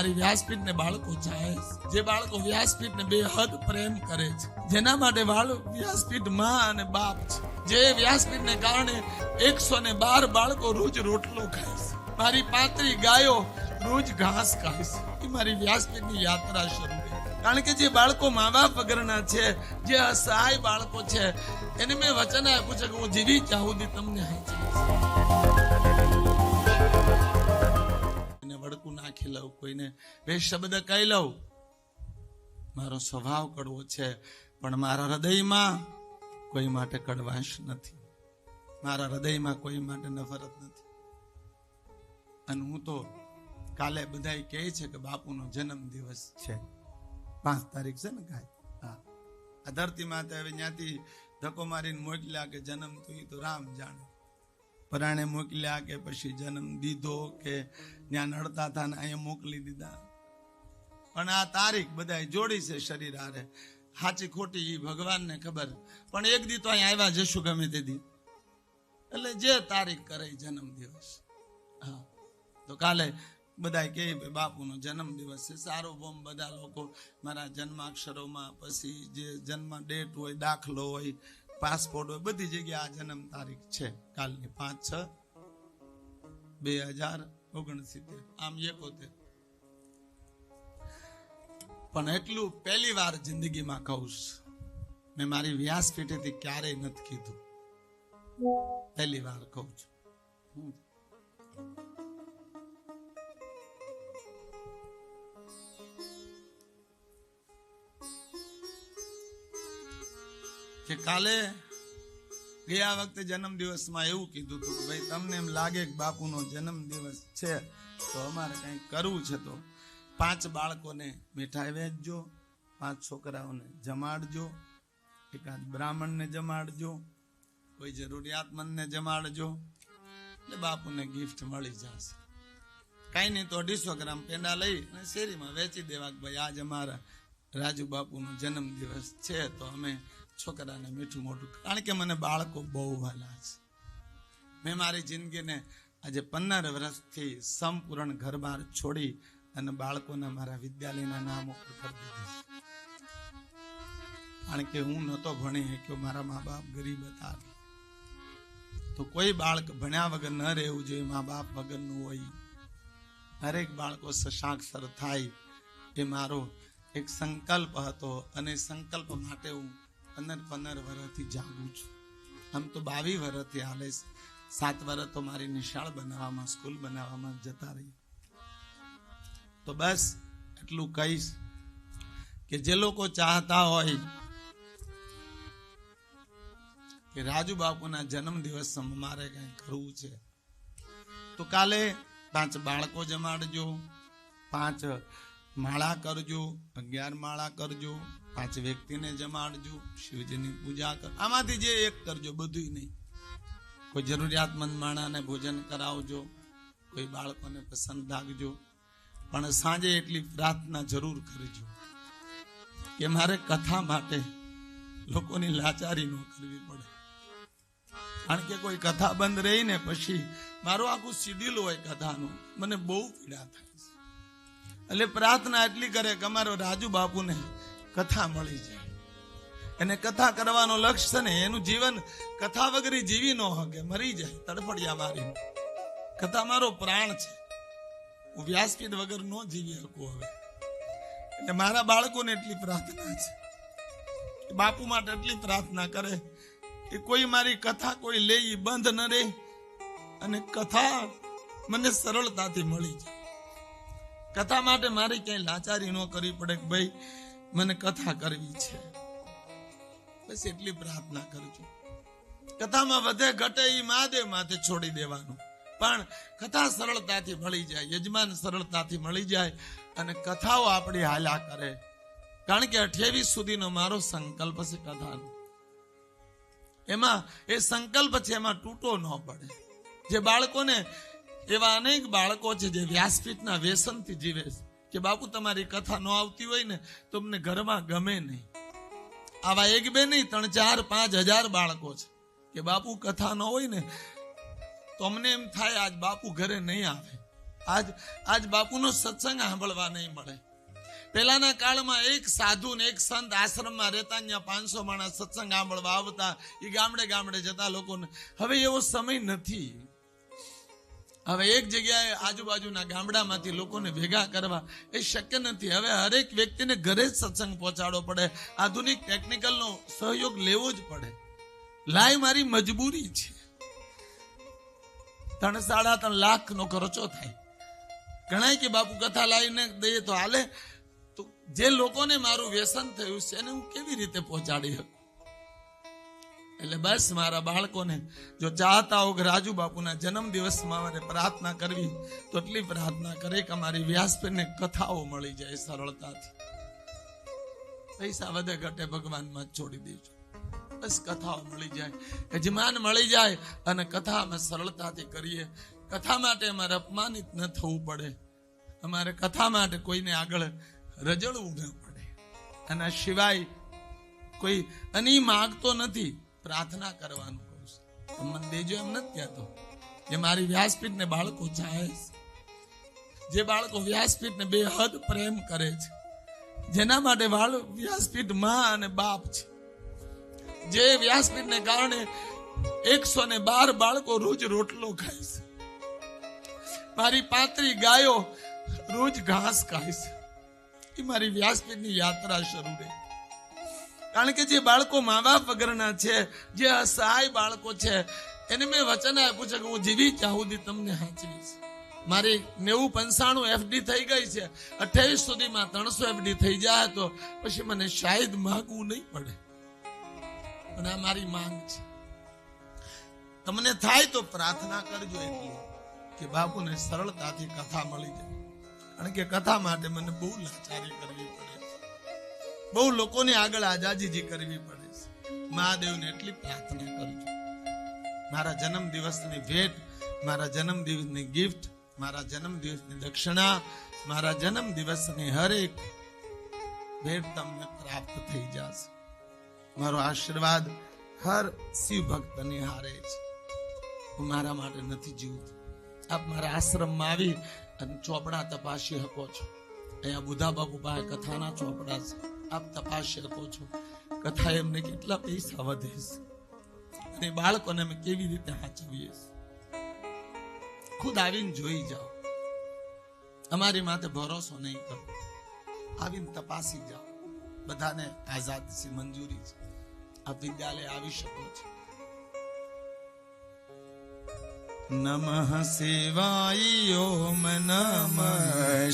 મારી વ્યાસપીઠને બાળકો ચાહે છે. જે બાળકો વ્યાસપીઠને બેહદ પ્રેમ કરે છે, જેના માટે વ્યાસપીઠમાં અને બાપ છે. જે વ્યાસપીઠને કારણે એકસો ને બાર બાળકો રોજ રોટલો ખાય છે. મારી પાંત્રી ગાયો રોજ ઘાસ ખાય છે. એ મારી વ્યાસપીઠની યાત્રા શરૂ કારણ કે જે બાળકો મા બાપ વગરના છે, જે અસહાય બાળકો છે, એને મેં વચન આપ્યું છે કે હું જીવી ચાહું તમને અહીં નાખી લઉં, કોઈને બે શબ્દ કહી લઉં. મારો સ્વભાવ કડવો છે, પણ મારા હૃદયમાં કોઈ માટે કડવાશ નથી. મારા હૃદયમાં કોઈ માટે નફરત નથી. અને હું તો કાલે બધા કહે છે કે બાપુનો જન્મ દિવસ છે. પાંચ તારીખ છે ને કાંઈ હા. આ ધરતી માતા હવે ત્યાંથી ધક્કો મારીને મોકલ્યા કે જન્મ તો એ તો રામ જાણે. પરાણે મોકલ્યા કે પછી જન્મ દીધો કે ત્યાં નડતા હતા ને અહીંયા મોકલી દીધા. પણ આ તારીખ બધા જોડી છે શરીર હારે. સાચી ખોટી એ ભગવાનને ખબર. પણ એક દી તો અહીંયા આવ્યા જશું ગમે તે એટલે જે તારીખ કરે જન્મ દિવસ. હા. તો કાલે બધા કે બાપુનો જન્મ દિવસ છે. સારો બોમ બધા લોકો મારા જન્માક્ષરોમાં પછી જે જન્મ ડેટ હોય, દાખલો હોય પાસપોર્ટ હોય, બધી જગ્યાએ આ જન્મ તારીખ છે. કાલની પાંચ છ બે હજાર ઓગણસિત્તેર. આમ એકોતેર. પણ એટલું પહેલી વાર જિંદગીમાં કહું છું. મેં મારી વ્યાસપીઠેથી ક્યારેય નથી કીધું. પહેલી વાર કહું છું. કે કાલે ગયા વખતે જન્મદિવસમાં એવું કીધું હતું કે ભાઈ, તમને એમ લાગે કે બાપુનો જન્મદિવસ છે, તો અમારે કંઈક કરવું છે તો પાંચ બાળકોને મીઠાઈ વેચજો, પાંચ છોકરાઓને જમાડજો, એકાદ બ્રાહ્મણને જમાડજો, કોઈ જરૂરિયાતમંદને જમાડજો, એટલે બાપુને ગિફ્ટ મળી જશે. કાંઈ નહીં તો અઢીસો ગ્રામ પેંડા લઈ અને શેરીમાં વેચી દેવા કે ભાઈ, આજ અમારા રાજુ બાપુનો જન્મદિવસ છે, તો અમે છોકરાને મીઠું મોટું કારણ કે મને બાળકો બહુ વાલા છે. મેં મારી જિંદગીને આજે પંદર વર્ષથી સંપૂર્ણ ઘર બહાર છોડી અને બાળકોને મારા વિદ્યાલયના નામ ઉપર કરી દીધું કારણ કે હું નહોતો ભણી શક્યો, મારા મા બાપ ગરીબ હતા. તો કોઈ બાળક ભણ્યા વગર ન રહેવું જોઈએ મા બાપ વગરનું હોય. હરેક બાળકો સશાક્ષર થાય એ મારો એક સંકલ્પ હતો અને સંકલ્પ માટે હું પંદર પંદર વર્ષથી જાગું છું. આમ તો બાવી વર્ષથી હાલે સાત વર્ષ તો મારી નિશાળ બનાવવામાં, સ્કૂલ બનાવવામાં જતા રહી તો બસ એટલું કહીશ કે જે લોકો ચાહતા હોય કે રાજુ બાપુના જન્મ દિવસ મારે કંઈ કરવું છે, તો કાલે પાંચ બાળકો જમાડજો, પાંચ માળા કરજો, અગિયાર માળા કરજો પાંચ વ્યક્તિને જમાડજો, શિવજીની પૂજા કર. આમાંથી જે એક કરજો બધું નહીં. કોઈ જરૂરિયાતમંદ માણાને ભોજન કરાવજો, કોઈ બાળકોને પસંદ રાખજો. પણ સાંજે એટલી પ્રાર્થના જરૂર કરજો કે મારે કથા માટે લોકોની લાચારી ન કરવી પડે. કારણ કે કોઈ કથા બંધ રહી ને પછી મારું આખું શિડ્યુલ હોય કથાનું, મને બહુ પીડા થાય એટલે પ્રાર્થના એટલી કરે કે અમારો રાજુ બાપુને કથા મળી જાય. એને કથા કરવાનો લક્ષ્ય છે ને, એનું જીવન કથા વગર જીવી ન હકે મરી જાય, તડફડિયા મારી કથા મારો પ્રાણ છે. હું વ્યાસપીઠ વગર ન જીવી શકું હવે. એટલે મારા બાળકોને એટલી પ્રાર્થના છે. બાપુ માટે એટલી પ્રાર્થના કરે કે કોઈ મારી કથા કોઈ લે બંધ ન રહે અને કથા મને સરળતાથી મળી જાય. કથા માટે મારી ક્યાંય લાચારી ન કરવી પડે કે ભાઈ મને કથા કરવી છે. બસ એટલી પ્રાર્થના કરજો કથામાં વધે ઘટે એ માદે માથે છોડી દેવાનું. પણ કથા સરળતાથી મળી જાય, યજમાન સરળતાથી મળી જાય અને કથાઓ આપણી હાલ્યા કરે. કારણ કે અઠ્યાવીસ સુધીનો મારો સંકલ્પ છે કથાનો. એમાં, એ સંકલ્પ છે એમાં તૂટો ન પડે. જે બાળકોને, એવા અનેક બાળકો છે જે વ્યાસપીઠના વ્યસનથી જીવે છે. કે બાપુ, તમારી કથા ન આવતી હોય ને તો અમને ઘરમાં ગમે નહીં. આવા એક બે નહીં, ત્રણ ચાર, પાંચ હજાર બાળકો છે. કે બાપુ, કથા ન હોય ને તો અમને એમ થાય આજ બાપુ ઘરે નહીં આવે. આજ આજ બાપુનો સત્સંગ સાંભળવા નહીં મળે. પહેલાના કાળમાં એક સાધુ ને એક સંત આશ્રમમાં રહેતા ત્યાં પાંચસો માણસ સત્સંગ સાંભળવા આવતા. એ ગામડે ગામડે જતા લોકોને. હવે એવો સમય નથી. હવે એક જગ્યાએ આજુબાજુના ગામડામાંથી લોકોને ભેગા કરવા એ શક્ય નથી. હવે હરેક વ્યક્તિને ઘરે જ સત્સંગ પહોંચાડવો પડે. આધુનિક ટેકનિકલનો સહયોગ લેવો જ પડે. લાય મારી મજબૂરી છે. ત્રણ સાડા ત્રણ લાખ નો ખર્ચો થાય. ગણાય કે બાપુ કથા લાવીને દઈએ તો હાલે. તો જે લોકોને મારું વ્યસન થયું છે એને હું કેવી રીતે પહોંચાડી શકું? એટલે બસ મારા બાળકોને જો ચાહતા હો કે રાજુ બાપુના જન્મ દિવસમાં મારે પ્રાર્થના કરવી, તો એટલી પ્રાર્થના કરે કે અમારી વ્યાસપીરને કથાઓ મળી જાય સરળતાથી. પૈસા વધે ઘટે ભગવાનમાં છોડી દેજો. બસ કથાઓ મળી જાય. યજમાન મળી જાય અને કથા અમે સરળતાથી કરીએ. કથા માટે અમારે અપમાનિત ન થવું પડે. અમારે કથા માટે કોઈને આગળ રજળવું ન પડે. એના સિવાય કોઈ અને માગતો નથી. પ્રાર્થના કરવાનું કહું છું. મને દેજો એમ નથી કહેતો. જે મારી વ્યાસપીઠને બાળકો ચાહે જે બાળકો વ્યાસપીઠને બે હદ પ્રેમ કરે છે. જેના માટે વ્યાસપીઠમાં અને બાપ છે. જે વ્યાસપીઠને કારણે એકસો ને બાર બાળકો રોજ રોટલો ખાય છે. મારી પાંત્રી ગાયો રોજ ઘાસ ખાય છે. એ મારી વ્યાસપીઠની યાત્રા શરૂ રહી. કારણ કે જે બાળકો મા બાપ વગરના છે, જે અસહાય બાળકો છે, એને મેં વચન આપ્યું છે કે હું જીવી ત્યાં તમને સાચવીશ મારી નેવું પંચાણું એફડી થઈ ગઈ છે. અઠ્યાવીસ સુધીમાં ત્રણસો એફડી થઈ જાય તો પછી મને શાયદ માગવું નહીં પડે. અને આ મારી માંગ છે. તમને થાય તો પ્રાર્થના કરજો એટલી કે બાપુને સરળતાથી કથા મળી જાય. કારણ કે કથા માટે મને બહુ લાચારી કરવી પડે. બહુ લોકોની આગળ આજાજીજી કરવી પડે છે. મહાદેવને એટલી પ્રાર્થના કરજો મારા જન્મ દિવસની ભેટ, મારા જન્મ દિવસની ગિફ્ટ મારા જન્મ દિવસની દક્ષિણા, મારા જન્મ દિવસની હરેક ભેટ તમને પ્રાપ્ત થઈ જશે. મારો આશીર્વાદ હર શિવ ભક્તને હારે છે. હું મારા માટે નથી જીવતો. આપ મારા આશ્રમમાં આવી અને ચોપડા તપાસી શકો છો. અહીંયા બુધા બાપુ પાસે કથાના ચોપડા છે. આપ તપાસી શકો છો. કથા એમને કેટલા પૈસા વધે છે. અને બાળકોને અમે કેવી રીતે સાચવીએ ખુદ આવીને જોઈ જાઓ. અમારી માથે ભરોસો નહીં કરો. આવીને તપાસી જાઓ. બધાને આઝાદ છે મંજૂરી છે. આ વિદ્યાલય આવી શકો છો. નમઃ શિવાય, ઓમ નમઃ